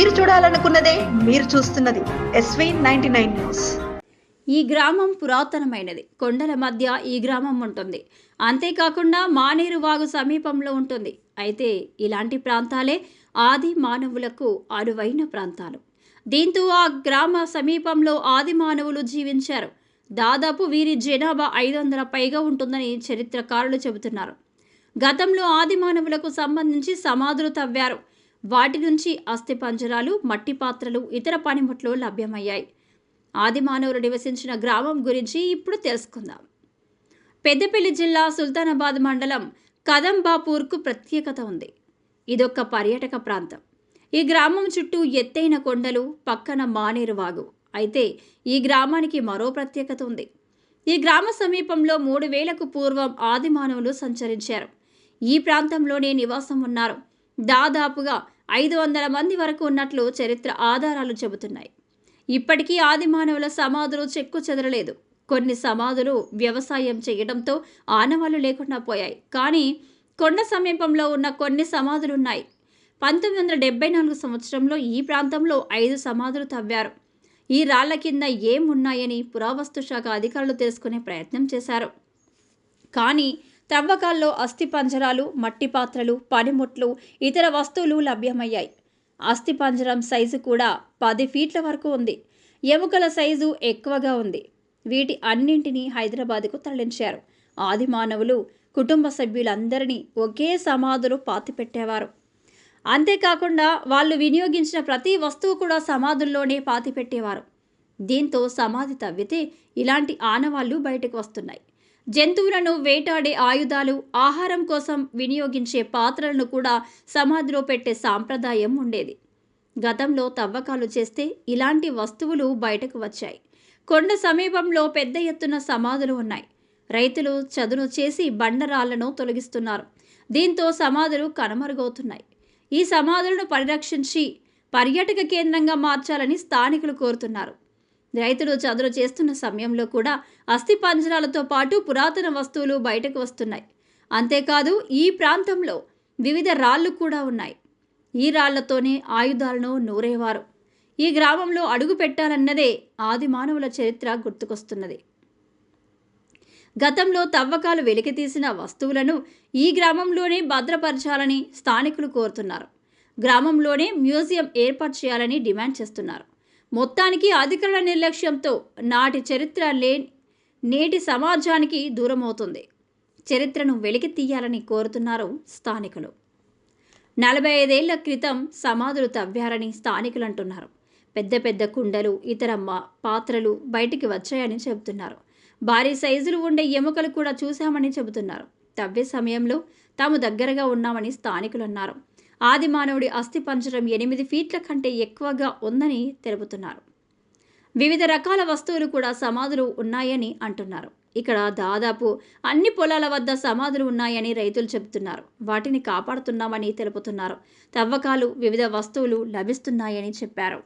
మీరు చూడాలనుకున్నదే మీరు చూస్తున్నది ఎస్వీ నైన్టీ నైన్ న్యూస్. ఈ గ్రామం పురాతనమైనది. కొండల మధ్య ఈ గ్రామం ఉంటుంది. అంతేకాకుండా మానేరు వాగు సమీపంలో ఉంటుంది. అయితే ఇలాంటి ప్రాంతాలే ఆది మానవులకు అనువైన ప్రాంతాలు. దీంతో ఆ గ్రామ సమీపంలో ఆది మానవులు జీవించారు. దాదాపు వీరి జనాభా ఐదు వందల పైగా ఉంటుందని చరిత్రకారులు చెబుతున్నారు. గతంలో ఆది మానవులకు సంబంధించి సమాధులు తవ్వారు. వాటి నుంచి అస్థిపంజరాలు మట్టి పాత్రలు ఇతర పనిముట్లు లభ్యమయ్యాయి. ఆదిమానవులు నివసించిన గ్రామం గురించి ఇప్పుడు తెలుసుకుందాం. పెద్దపల్లి జిల్లా సుల్తానాబాద్ మండలం కదంబాపూర్కు ప్రత్యేకత ఉంది. ఇదొక పర్యాటక ప్రాంతం. ఈ గ్రామం చుట్టూ ఎత్తైన కొండలు పక్కన మానేరు వాగు. అయితే ఈ గ్రామానికి మరో ప్రత్యేకత ఉంది. ఈ గ్రామ సమీపంలో మూడు వేలకు పూర్వం ఆదిమానవులు సంచరించారు. ఈ ప్రాంతంలోనే నివాసం ఉన్నారు. దాదాపుగా ఐదు వందల మంది వరకు ఉన్నట్లు చరిత్ర ఆధారాలు చెబుతున్నాయి. ఇప్పటికీ ఆది మానవుల సమాధులు చెక్కు చెదరలేదు. కొన్ని సమాధులు వ్యవసాయం చేయడంతో ఆనవాళ్ళు లేకుండా పోయాయి. కానీ కొండ సమీపంలో ఉన్న కొన్ని సమాధులు ఉన్నాయి పంతొమ్మిది వందల డెబ్బై నాలుగు సంవత్సరంలో ఈ ప్రాంతంలో ఐదు సమాధులు తవ్వారు. ఈ రాళ్ళ కింద ఏం ఉన్నాయని పురావస్తు శాఖ అధికారులు తెలుసుకునే ప్రయత్నం చేశారు. కానీ త్రవ్వకాల్లో అస్థిపంజరాలు మట్టి పాత్రలు పనిముట్లు ఇతర వస్తువులు లభ్యమయ్యాయి. అస్థిపంజరం సైజు కూడా పది ఫీట్ల వరకు ఉంది. ఎముకల సైజు ఎక్కువగా ఉంది. వీటి అన్నింటినీ హైదరాబాద్కు తరలించారు. ఆది మానవులు కుటుంబ సభ్యులందరినీ ఒకే సమాధులు పాతిపెట్టేవారు అంతేకాకుండా వాళ్ళు వినియోగించిన ప్రతి వస్తువు కూడా సమాధుల్లోనే పాతిపెట్టేవారు దీంతో సమాధి తవ్వితే ఇలాంటి ఆనవాళ్ళు బయటకు వస్తున్నాయి. జంతువులను వేటాడే ఆయుధాలు ఆహారం కోసం వినియోగించే పాత్రలను కూడా సమాధిలో పెట్టే సాంప్రదాయం ఉండేది. గతంలో తవ్వకాలు చేస్తే ఇలాంటి వస్తువులు బయటకు వచ్చాయి. కొండ సమీపంలో పెద్ద ఎత్తున సమాధులు ఉన్నాయి. రైతులు చదును చేసి బండరాళ్ళను తొలగిస్తున్నారు. దీంతో సమాధులు కనుమరుగవుతున్నాయి. ఈ సమాధులను పరిరక్షించి పర్యాటక కేంద్రంగా మార్చాలని స్థానికులు కోరుతున్నారు. రైతులు చదును చేస్తున్న సమయంలో కూడా అస్థి పంజరాలతో పాటు పురాతన వస్తువులు బయటకు వస్తున్నాయి. అంతేకాదు ఈ ప్రాంతంలో వివిధ రాళ్ళు కూడా ఉన్నాయి. ఈ రాళ్ళతోనే ఆయుధాలను నూరేవారు. ఈ గ్రామంలో అడుగు పెట్టాలన్నదే ఆది మానవుల చరిత్ర గుర్తుకొస్తున్నది. గతంలో తవ్వకాలు వెలికితీసిన వస్తువులను ఈ గ్రామంలోనే భద్రపరచాలని స్థానికులు కోరుతున్నారు. గ్రామంలోనే మ్యూజియం ఏర్పాటు చేయాలని డిమాండ్ చేస్తున్నారు. మొత్తానికి అధికారుల నిర్లక్ష్యంతో నాటి చరిత్ర లే నేటి సమాజానికి దూరమవుతుంది. చరిత్రను వెలికి తీయాలని కోరుతున్నారు స్థానికులు. నలభై ఐదేళ్ళ క్రితం సమాధులు తవ్వారని స్థానికులు అంటున్నారు. పెద్ద పెద్ద కుండలు ఇతర పాత్రలు బయటికి వచ్చాయని చెబుతున్నారు. భారీ సైజులు ఉండే ఎముకలు కూడా చూశామని చెబుతున్నారు. తవ్వే సమయంలో తాము దగ్గరగా ఉన్నామని స్థానికులు అన్నారు. ఆది మానవుడి అస్థి పంజరం ఎనిమిది ఫీట్ల కంటే ఎక్కువగా ఉందని తెలుపుతున్నారు. వివిధ రకాల వస్తువులు కూడా సమాధులు ఉన్నాయని అంటున్నారు. ఇక్కడ దాదాపు అన్ని పొలాల వద్ద సమాధులు ఉన్నాయని రైతులు చెబుతున్నారు. వాటిని కాపాడుతున్నామని తెలుపుతున్నారు. తవ్వకాలు వివిధ వస్తువులు లభిస్తున్నాయని చెప్పారు.